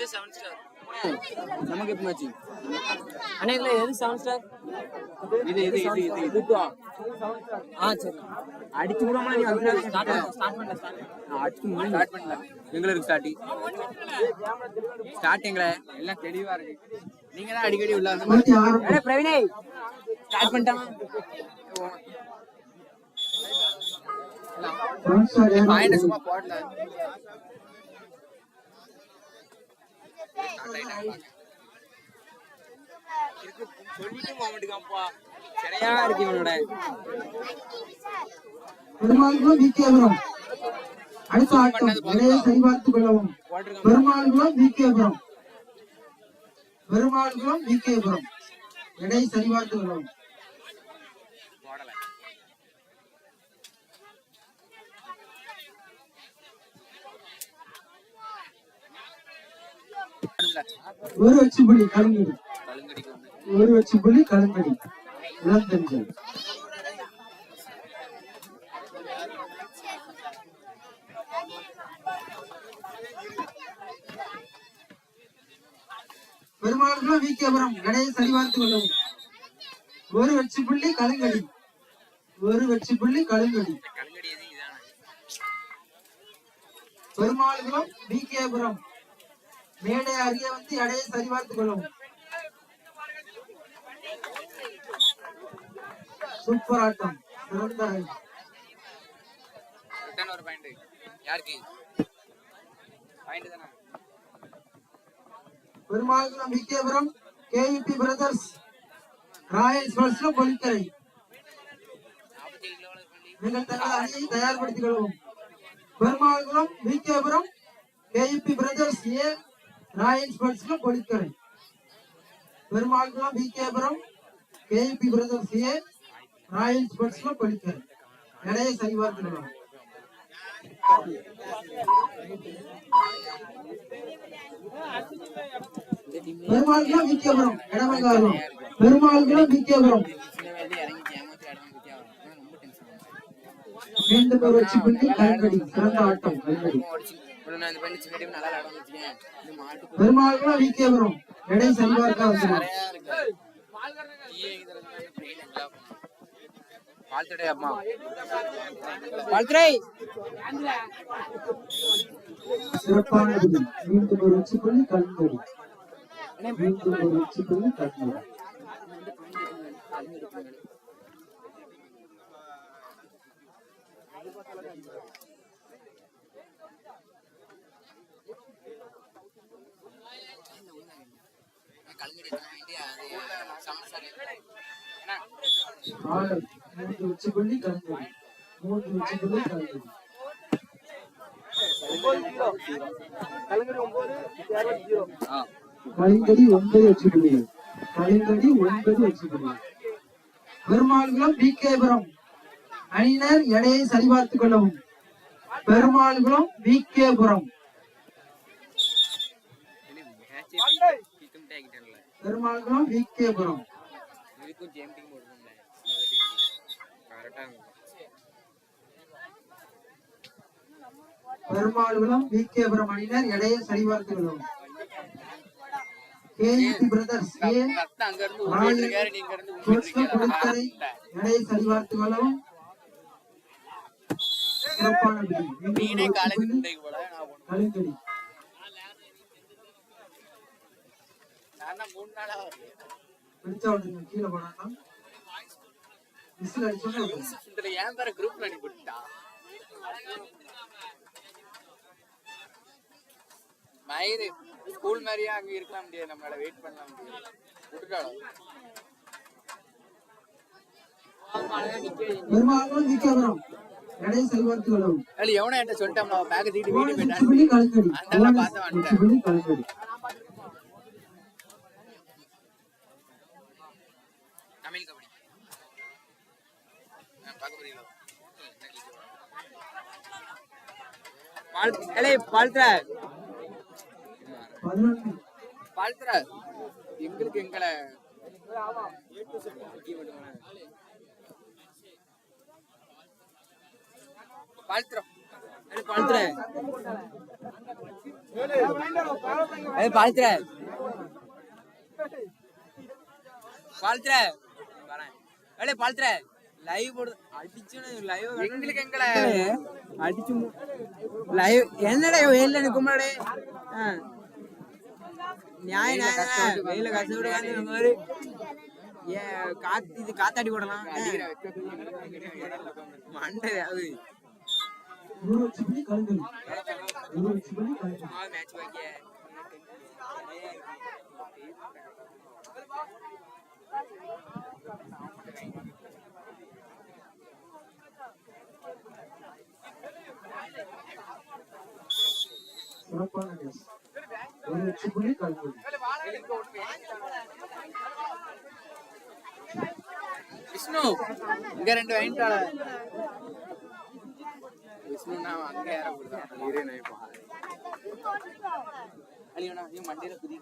இது seven star நமக்கு எப்போ மேட்ச் அண்ணா எது செவன் ஸ்டார் இது இது இது இது இது ஆ? சரி. அடிச்சு விடாம நீ வந்து ஸ்டார்ட் பண்ண. ஸ்டார்ட் பண்ணல ஸ்டார்ட் அடிச்சு ஸ்டார்ட் பண்ணல எங்களுக்கு ஸ்டார்டிங் ஸ்டார்டிங்ல எல்லாம் தெளிவா இருக்கு. நீங்க தான் அடிக்கடி உள்ள வந்து அண்ணா பிரவீனே. ஸ்டார்ட் பாயிண்ட் சும்மா போடல. பெருமாள்குளம் விகேபுரம் அடுத்த ஆட்டம் விலையை சரிபார்த்துக் கொள்ளவும். பெருமாள்குளம் விகேபுரம் பெருமாள்குளம் விகேபுரம் எடை சரிபார்த்துக் கொள்ளவும். ஒரு வச்சு புள்ளி கலங்கடி. ஒரு வச்சு புள்ளி கலங்கடி. இளந்தஞ்சல் பெருமாள்குளம் விகேபுரம் எடையை சரிபார்த்துக் கொள்ளவும் ஒரு வச்சு புள்ளி கலங்கடி. ஒரு வச்சு புள்ளி கலங்கடி. கழுங்கடி எது இதான மேடை அருகே வந்து எடையை சரிபார்த்துக் கொள்ளவும் சூப்பர் ஆட்டம் சிறந்த ஒரு பாயிண்ட். யாருக்கு? பாயிண்ட் தானே? Perumalkulam VKPuram KEB brothers royal ஸ்போர்ட்ஸ்ல பொலிக்கரை. நீங்கள் தங்கள் அணியை தயார்படுத்திக் கொள்ளவும் Perumalkulam VKPuram KEB brothers A royal ஸ்போர்ட்ஸ்ல Polikkarai Perumalkulam VKPuram KB brothers A. Royal ஸ்போர்ட்ஸ்ல பொலிக்கரை நிறைய சரிபார்த்துக்கலாம் கொள்ளவும் பி கேபுரம் இடமங்காலம் பெருமாள்குளம் பி கேபுரம் மீண்டும் ஒரு வச்சு பண்ணி கல்கடி சிறந்த ஆட்டம் கல்கடி நான் இந்த பண்ணி சின்ன டீம் நல்லா விளாடுவாங்க வச்சுக்கேன் இந்த மாட்டு இதுல இருந்து brain enjoy பண்ணும். வாழ்த்துடே அம்மா. வாழ்த்துடே. சிறப்பான மீண்டும் ஒரு மீண்டும் ஒரு வாங்கிட்டு அது சமஸ்தாரு என்ன ஆறு மூன்று வச்சு பிள்ளை மூன்று வச்சு கலிங்கடி ஒன்பது வச்சு கலிங்கடி ஒன்பது வச்சு விகேபுரம் அணியினர் எடையை சரிபார்த்துக் கொள்ளவும். பெருமாள்குளம் விகேபுரம் கேபுரம் கிட்டும் டேக்கிட்டேன்ல பெருமாள்குளம் விகேபுரம் இதுக்கும் ஜேம் டீம் போடுறோம்ல கரெக்டாக பெருமாள்குளம் விகேபுரம் அணியினர் எடையை இருந்து ஓடிட்டு இருக்காரு நீங்க இருந்து கிருஷ்ண குடிக்கரை எடையை சரிபார்த்துக் கொள்ளவும். சிறப்பான. மீண்டும் நீனே ஒரு காலேஜ் புள்ளி குண்டைக்கு போல நான் ஒண்ணு கலிங்கடி நான் தான் மூணு நாளா வரல கீழே போனாங்க அடிச்சோன்னா. இதுல ஏன் பேர குரூப்ல அனுப்பிட்டா மயிறு ஸ்கூல் மாதிரியா அங்க இருக்கலாம் முடியாது. நம்மளால வெயிட் பண்ண முடியாது. விட்டுட்டாளோ? பெருமாள்குளம் விகேபுரம் எடையை சரிபார்த்துக் கொள்ளவும் அல்ல எவனோ என்கிட்ட சொல்லிட்டான் அவன் பேக்க தூக்கிட்டு போன வீட்டு சுற்று போயிட்டான் புள்ளி கலிங்கடி அலே பால்த்ரா பால்த்ரா எங்களுக்கு எங்களை பால்த்ரா பால்த்ரா பால்த்ரா பால்த்ரா பால்த்ரா லைவ் லைவ் எங்களுக்கு எங்கள அடிச்சு லைவ் என்னடா வெயில் எனக்கு முன்னாடி நியாயம் நியாயம் வெயில கஷ்டப்பட்டு ஏ காத்து இது காத்தாடி போடலாம். மண்டை அது. மேட்ச் பாக்கிய Thank you. சிறப்பான ஒரு புள்ளி விஷ்ணு இங்க ரெண்டு வாங்கிட்டாள விஷ்ணு நான் அங்க ஏற கொடுத்தான் இரு நீ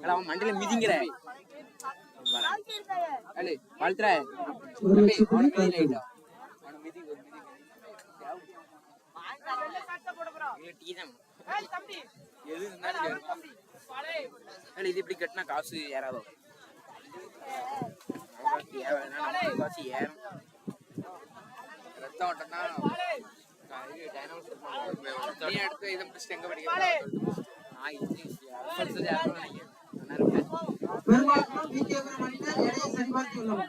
அவன் மண்டையில மிதிங்கிற அலி வாழ்த்துற புள்ளி கலங்கடி அவன மிதி ஒரு மிதி டீ தான் எது இருந்தாலும் சரி. அலி இது இப்படி கட்டினா காசு ஏறாதோ? காசு ஏறும். ரத்தம் டைனோசர் நீ அடுத்து இதை முடிச்சுட்டு எங்க படிக்க நான் இது படிச்சது யாரும் நினைக்கிறேன் பெரும்பாலும் விகேபுரம் அணியினர் எடையை சரிபார்த்துள்ளோம்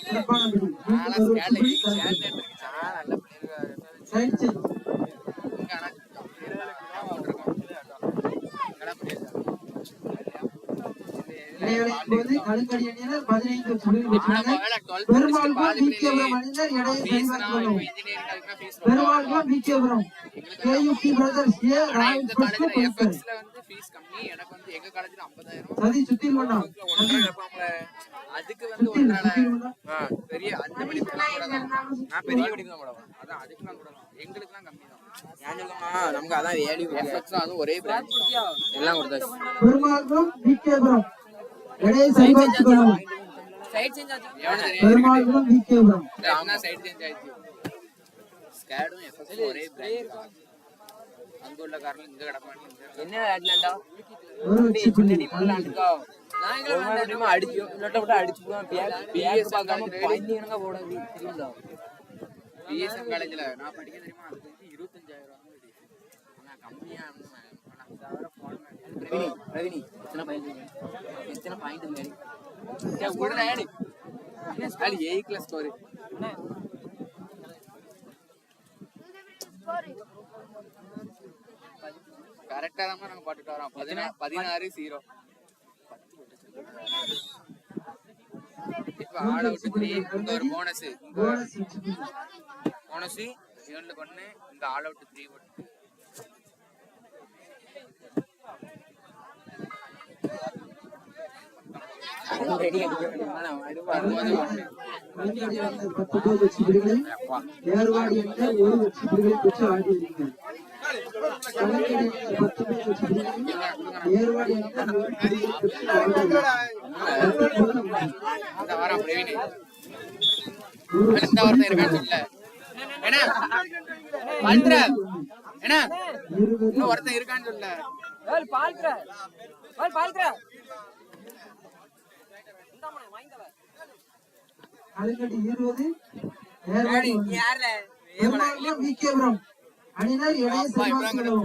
சிறப்பான பிடி நான்லாம் ஒரு வச்சு ஸ்கேன்ல புள்ளி ஸ்கேன்ல கலங்கடி இருக்கு சார் நல்ல பிள்ளைங்க சைட் செக் இங்க ஆனா இருபது கிலோ இருக்கும் எங்கடா பிள்ளைங்க இடைவேளையின் போது கலங்கடி அணியினர் பதினைந்து புள்ளிகள் பெற்றனர் பெரும்பாலும் விகேபுரம் அணியினர் எடையை சரிபார்த்துள்ளோம் பெரும்பாலும் விகேபுரம் திருத்தணியனர் பதினைந்து முடிவு பெற்றார்கள் பெருமாள்பா மீக்கியபுரம் அணியினர் இடையே பெருமாள்பா மீக்கியபுரம் ஏயுடி பிரதர்ஸ் ஏ ராயல் சதி சுத்தியில் பண்ணோம் அதுக்கு நான் பெரிய மணி தான் அதான் அதுக்குலாம் போடலாம் எங்களுக்குலாம் தான். ஏன் சொல்லுமா? நமக்கு அதான் ஏழு ஒரே எல்லாம் கொடுத்தாச்சு. எடையை சரிபார்த்துக் கொள்ளவும் பெருமாளும் விகேபுரம் இருபத்தஞ்சாயிரம் கம்மியா ரவினி ரவினி எத்தனை பாயிண்ட் எத்தனை பாயிண்ட் மேடி கரெக்டா தான் நாங்க பாட்டுட்டு வரோம் பதினா பதினாறு ஜீரோ இப்ப ஆட விட்டு த்ரீ இங்க ஒரு போனஸ் போனஸ் ஏழு ஆல் அவுட் த்ரீ போட்டு பத்தொன்பது வச்சு புள்ளிகளை ஏர்வாடி அணியினர் ஒரு வச்சு பெற்று ஆடியிருக்கிறார் பத்தொன்பது ஏர்வாடி பெற்று ஆடியிருக்கிறார் அடுத்த வாரம் இருக்கான்னு சொல்ல என்ன பண்ற என்ன இன்னும் ஒருத்தன் இருக்கான்னு சொல்ல ஏய் பால்கற ஏய் பால்கற இந்தாமனே வாங்கிடல அதுக்கடி 20 ஏறாடி யாரல ஏமனால விகேபுரம் அணினார் இளைய சமாஜம்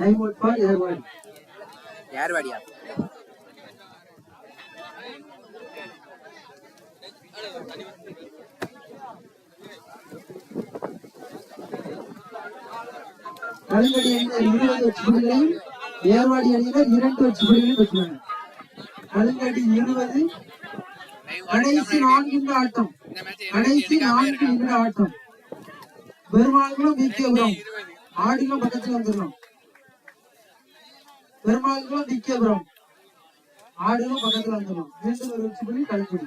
அவுட் ஃபார் ஏர்வாடி கலங்கடி அணியினர் இருபது வச்சு புள்ளிகளையும் ஏர்வாடி அணியினர் இரண்டு வச்சு புள்ளிகளையும் பெற்றுள்ளனர் கலங்கடி இருபது கடைசி நான்கு ஆட்டம் இந்த மேட்ச் கடைசி நான்கு நிமிட ஆட்டம். பெருமாள்குளம் விகேபுரம் ஆடுகளும் பக்கத்துல வந்துடலாம் பெருமாள்குளம் விகேபுரம் ஆடுகளும் பக்கத்துல வந்துடலாம் மீண்டும் ஒரு வச்சு கலங்கடி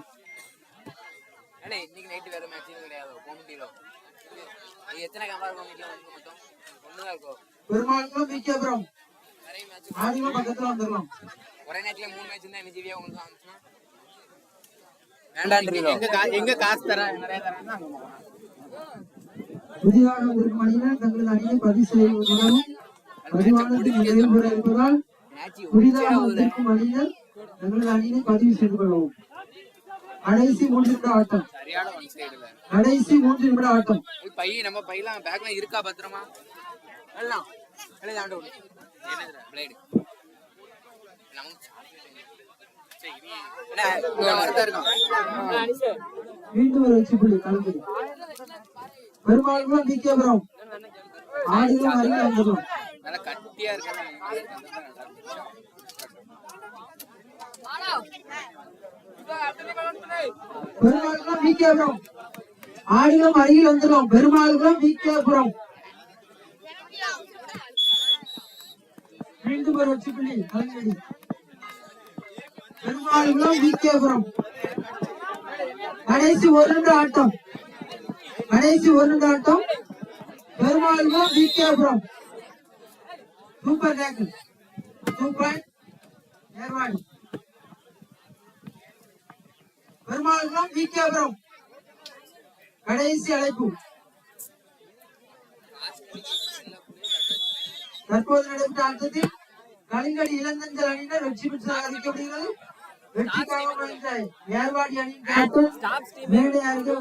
அண்ணே இன்னைக்கு நைட் வேற மேட்ச் கிடையாது? கோமட்டில எத்தனை கேமரா கோமட்டில வந்து மொத்தம்? ஒண்ணுதான் இருக்கும் பெருமாளுக்கும் மேட்ச் ஆடியும் பக்கத்துல வந்துடலாம் ஒரே நேரத்துல மூணு மேட்ச் இருந்தா என்ன ஜிவியா உங்களுக்கு ஆரம்பிச்சுன்னா வேண்டான்றீங்களோ எங்க காசு தர நிறைய அங்க போகலாம். புதிதாக வந்திருக்கும் அணியினர் தங்களது அணியை பதிவு செய்வதுடன் பதிவானது நிறைவுபெற இருப்பதால் புதிதாக வந்திருக்கும் அணியினர் தங்களது அணியினை பதிவு செய்து கொள்ளவும் கடைசி மூன்று நிமிட ஆட்டம். கடைசி மூன்று நிமிட ஆட்டம். பை நம்ம பையெல்லாம் பேக்ல இருக்கா பத்திரமா? எல்லாம். எல்லாம் தாண்ட பிளேடு மீண்டும் ஒரு வெற்றி புள்ளி கலந்து. பெருமாளுக்கும் விக்கேபுரம் ஆடிகளும் அருகில் வந்துடலாம் நல்லா கட்டியா இருக்கா. பெருமாளுக்கும் விக்கேபுரம். ஆடிகளும் அருகில் வந்துடும். பெருமாளுக்கும் விக்கேபுரம். மீண்டும் ஒரு வெற்றி புள்ளி கலைஞடி பெருமாளுக்கும் விக்கேபுரம். கடைசி ஒரு ஆட்டம். கடைசி ஒரு ஆட்டம். பெருமாளுக்கும் VKPuram. Super tackle super Ervadi தான் வி கே விக்கேபுரம் கடைசி அழைப்பு. தற்போது நடைபெற்ற ஆட்டத்தில் கலிங்கடி இளந்தஞ்சல் அணியினர் வெற்றி பெற்றதாக அறிவிக்கப்படுகிறது வெற்றிக்காக ஏர்வாடி அணியின் மேடை அருகே